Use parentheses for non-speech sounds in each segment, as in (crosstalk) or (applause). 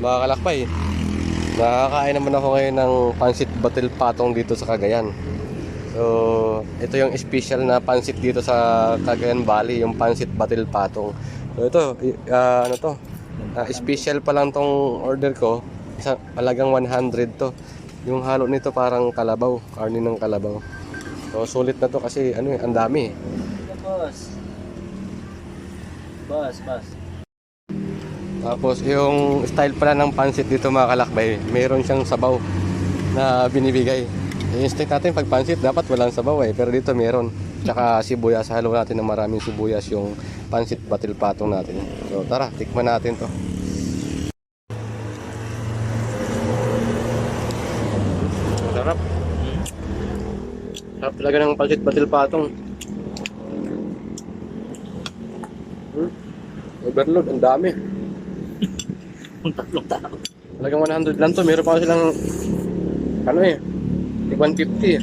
mga kalakbay. Nakakain naman ako ngayon ng pansit batil patong dito sa Cagayan. So, ito yung special na pansit dito sa Cagayan Valley, yung pansit batil patong. So, ito, ah, ano to? Ah, special pa lang tong order ko. Sa halagang 100 to. Yung halo nito parang kalabaw, karne ng kalabaw. So, sulit na to kasi ano eh, ang dami eh. Boss. Boss, boss. Tapos yung style pala ng pansit dito mga kalakbay, mayroon siyang sabaw na binibigay. I-instinct natin pag pansit dapat walang sabaw eh, pero dito meron. Tsaka sibuyas, halo natin ng maraming sibuyas yung pansit batil patong natin. So tara, tikman natin to. Sarap. Sarap talaga ng pansit batil patong. Hmm. Overload, ang dami. Ang tatlong tao. Talagang 100 lang to. Meron pa silang ano eh, 150 eh.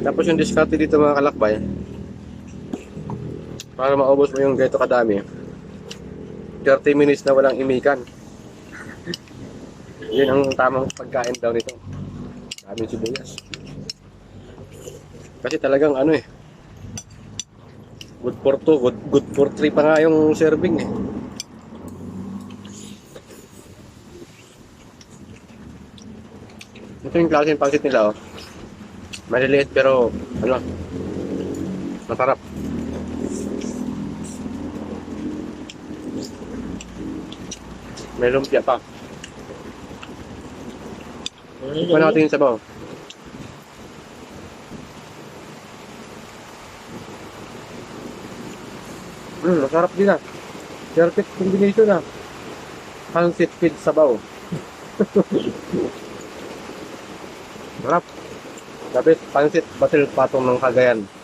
Tapos yung discount dito mga kalakbay, para maubos mo yung ganito kadami, 30 minutes na walang imikan. Yun ang tamang pagkain daw nito. Daming sibuyas. Kasi talagang ano eh, good for two, good, good for three pa nga yung serving eh. Ito yung klase ng pansit nila, oh. Maliliit pero, ano, masarap. May lumpia pa. Tikman natin yung sabaw. Hmm, masarap din ah. Perfect combination ah. Pansit with sabaw. (laughs) Sarap. Sabi, pansit batil patong ng Cagayan.